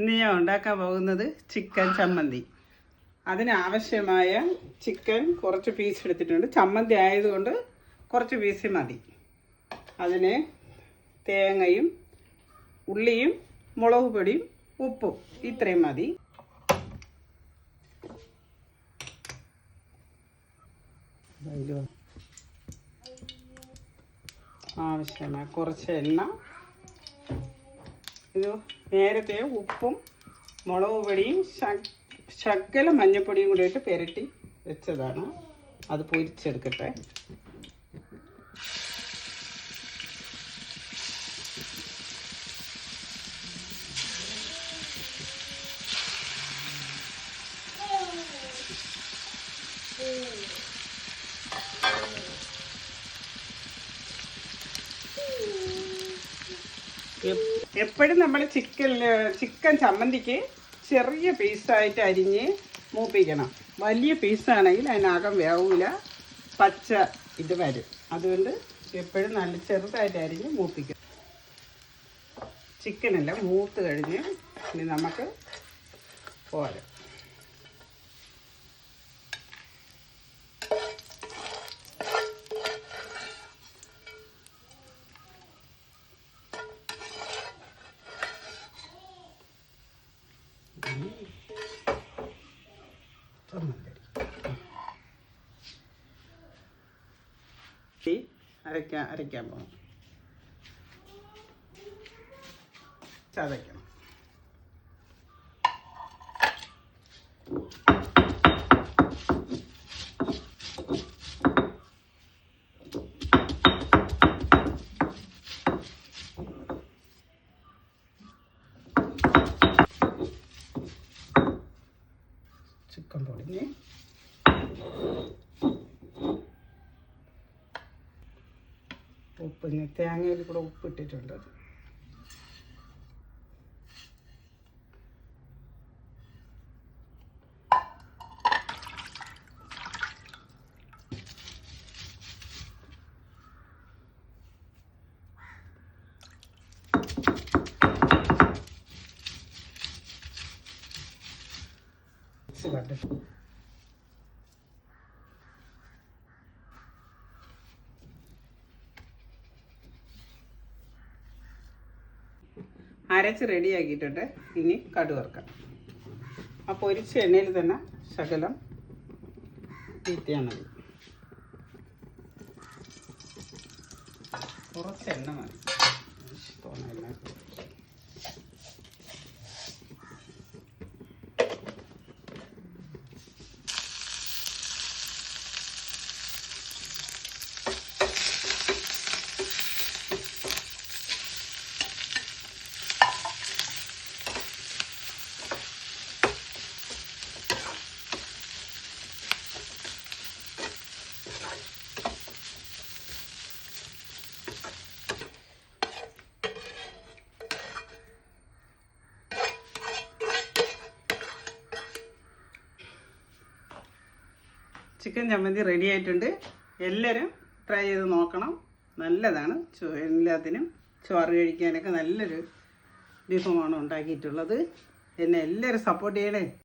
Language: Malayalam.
ഇന്ന് ഞാൻ ഉണ്ടാക്കാൻ പോകുന്നത് ചിക്കൻ ചമ്മന്തി. അതിനാവശ്യമായ ചിക്കൻ കുറച്ച് പീസ് എടുത്തിട്ടുണ്ട്. ചമ്മന്തി ആയതുകൊണ്ട് കുറച്ച് പീസ് മതി. അതിന് തേങ്ങയും ഉള്ളിയും മുളക് പൊടിയും ഉപ്പും ഇത്രയും മതി. ആവശ്യമായ കുറച്ച് എണ്ണ ഇത് നേരത്തെ ഉപ്പും മുളക് പൊടിയും ശകല മഞ്ഞപ്പൊടിയും കൂടി ഇട്ട് പുരട്ടി വെച്ചതാണ്. അത് പൊരിച്ചെടുക്കട്ടെ. എപ്പോഴും നമ്മൾ ചിക്കൻ ചിക്കൻ ചമ്മന്തിക്ക് ചെറിയ പീസായിട്ട് അരിഞ്ഞ് മൂപ്പിക്കണം. വലിയ പീസാണെങ്കിൽ അതിനകം വേവില്ല പച്ച ഇത് വരും. അതുകൊണ്ട് എപ്പോഴും നല്ല ചെറുതായിട്ട് അരിഞ്ഞ് മൂപ്പിക്കണം. ചിക്കനെല്ലാം മൂത്ത് കഴിഞ്ഞ് ഇനി നമുക്ക് പോരാം ചമ്മന്തി ഈ അരയ്ക്കാൻ അരയ്ക്കാൻ പോകണം ചതയ്ക്കണം. ചിക്കൻ പൊടിഞ്ഞ് ഉപ്പ് തേങ്ങയിൽ കൂടെ ഉപ്പ് കണ്ടിട്ട് അരച്ച് റെഡിയാക്കിയിട്ടുണ്ട്. ഇനി കടു വറുക്കാം. ആ പൊരിച്ച എണ്ണയിൽ തന്നെ ശകലം തീറ്റിയാൽ മതി കുറച്ച് എണ്ണ മതി. തോന്നില്ല ചിക്കൻ ചമ്മന്തി റെഡി ആയിട്ടുണ്ട്. എല്ലാവരും ട്രൈ ചെയ്ത് നോക്കണം. നല്ലതാണ്. എല്ലാത്തിനും ചോറ് കഴിക്കാനൊക്കെ നല്ലൊരു വിഭവമാണ് ഉണ്ടാക്കിയിട്ടുള്ളത്. എന്നെ എല്ലാവരും സപ്പോർട്ട് ചെയ്യണേ.